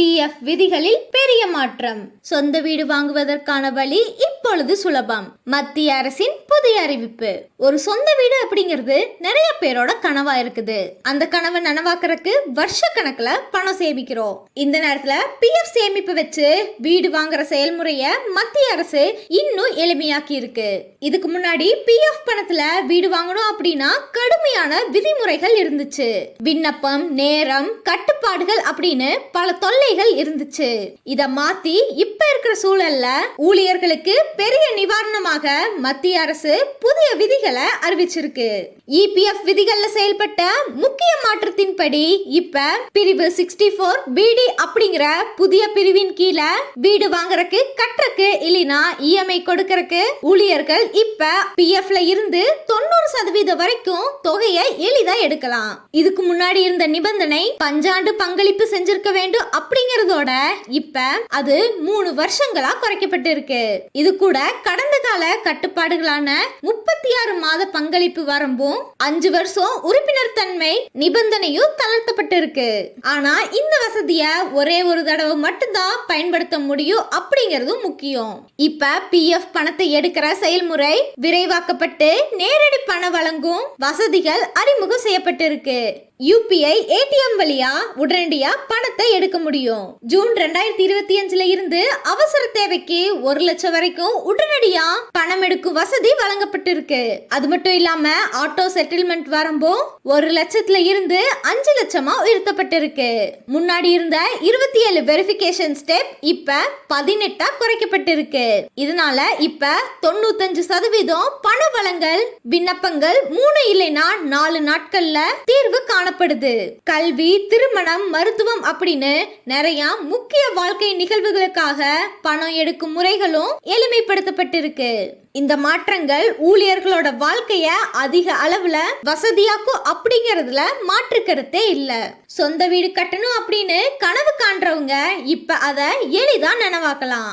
PF விதிகளில் பெரிய மாற்றம். சொந்த வீடு வாங்குவதற்கான வழி இப்பொழுது சுலபம். மத்திய அரசின் புதிய அறிவிப்பு. ஒரு சொந்த வீடு அப்படிங்கிறது நிறைய பேரோட கனவா இருக்குது. அந்த கனவை நனவாக்குறதுக்கு வருஷ கணக்குல பணம் சேமிக்கிறோம். இந்த நேரத்துல பிஎஃப் சேமிப்பு வச்சு வீடு வாங்குற செயல்முறைய மத்திய அரசு இன்னும் எளிமையாக்கி இருக்கு. இதுக்கு முன்னாடி பிஎஃப் பணத்துல வீடு வாங்கணும் அப்படின்னா கடுமையான விதிமுறைகள் இருந்துச்சு. விண்ணப்பம் நேரம் கட்டுப்பாடுகள் அப்படின்னு பல தொல்லைகள் இருந்துச்சு. இத மாத்தி இப்ப இருக்கிற சூழல்ல ஊழியர்களுக்கு பெரிய நிவாரணமாக மத்திய அரசு புதிய விதிகளை அறிவிச்சிருக்கு. இபிஎஃப் விதிகள்ல செயல்பட்ட முக்கிய மாற்றத்தின்படி இப்ப பிரிவு சிக்ஸ்டி ஃபோர் பிடி அப்படிங்கிற புதிய பிரிவின் கீழே வீடு வாங்குறக்கு கட்டுறக்கு இல்லைனா இஎம்ஐ கொடுக்கறக்கு ஊழியர்கள் இப்ப பிஎஃப்ல இருந்து தொண்ணூறு சதவீதம் வரைக்கும் தொகையை எளிதா எடுக்கலாம். இதுக்கு முன்னாடி இருந்த நிபந்தனை பஞ்சாண்டு பங்களிப்பு செஞ்சிருக்க வேண்டும் அப்படிங்கறதோட இப்ப அது மூணு வருஷம் வருஷங்களா குறைக்கப்பட்டு இருக்கு இது கூட கடந்த கால கட்டுப்பாடுகளான முப்பத்தி ஆறு மாத பங்களிப்பு வரம்பும் அஞ்சு வருஷம் உறுப்பினர் தன்மை நிபந்தனையும் தளர்த்தப்பட்டு இருக்கு ஆனா இந்த வசதிய ஒரே ஒரு தடவை மட்டும்தான் பயன்படுத்த முடியும் அப்படிங்கறதும் முக்கியம். இப்ப பிஎஃப் பணத்தை எடுக்கிற செயல்முறை விரைவாக்கப்பட்டு நேரடி பண வழங்கும் வசதிகள் அறிமுகம் செய்யப்பட்டிருக்கு. யூபிஐ ஏடிஎம் வழியா உடனடியா பணத்தை எடுக்க முடியும். ஜூன் ரெண்டாயிரத்தி இருபத்தி அஞ்சுல இருந்து அவசர தேவைக்கு ஒரு லட்சம் வரைக்கும் உடனடியா பணம் எடுக்கும் வசதி வழங்கப்பட்டிருக்கு. அது மட்டும் இல்லாம ஆட்டோ செட்டில்மெண்ட் வரம்பும் ஒரு லட்சத்துல இருந்து அஞ்சு லட்சமா உயர்த்தப்பட்டிருக்கு. முன்னாடி இருந்த இருபத்தி ஏழு வெரிஃபிகேஷன் ஸ்டெப் இப்ப பதினெட்டா குறைக்கப்பட்டிருக்கு. இதனால இப்ப தொண்ணூத்தஞ்சு சதவீதம் பண வழங்கல் விண்ணப்பங்கள் மூணு இல்லைனா நாலு நாட்கள்ல தீர்வு காணப்படுது. கல்வி திருமணம் மருத்துவம் அப்படின்னு நிறைய முக்கிய வாழ்க்கை நிகழ்வுகளுக்காக பணம் எடுக்கும் முறைகளும் எளிமைப்படுத்தப்பட்டிருக்கு. இந்த மாற்றங்கள் ஊழியர்களோட வாழ்க்கைய அதிக அளவுல வசதியாக்கும் அப்படிங்கறதுல மாற்று கருத்தே இல்ல. சொந்த வீடு கட்டணும் அப்படின்னு கனவு காண்றவங்க இப்ப அதை எளிதா நனவாக்கலாம்.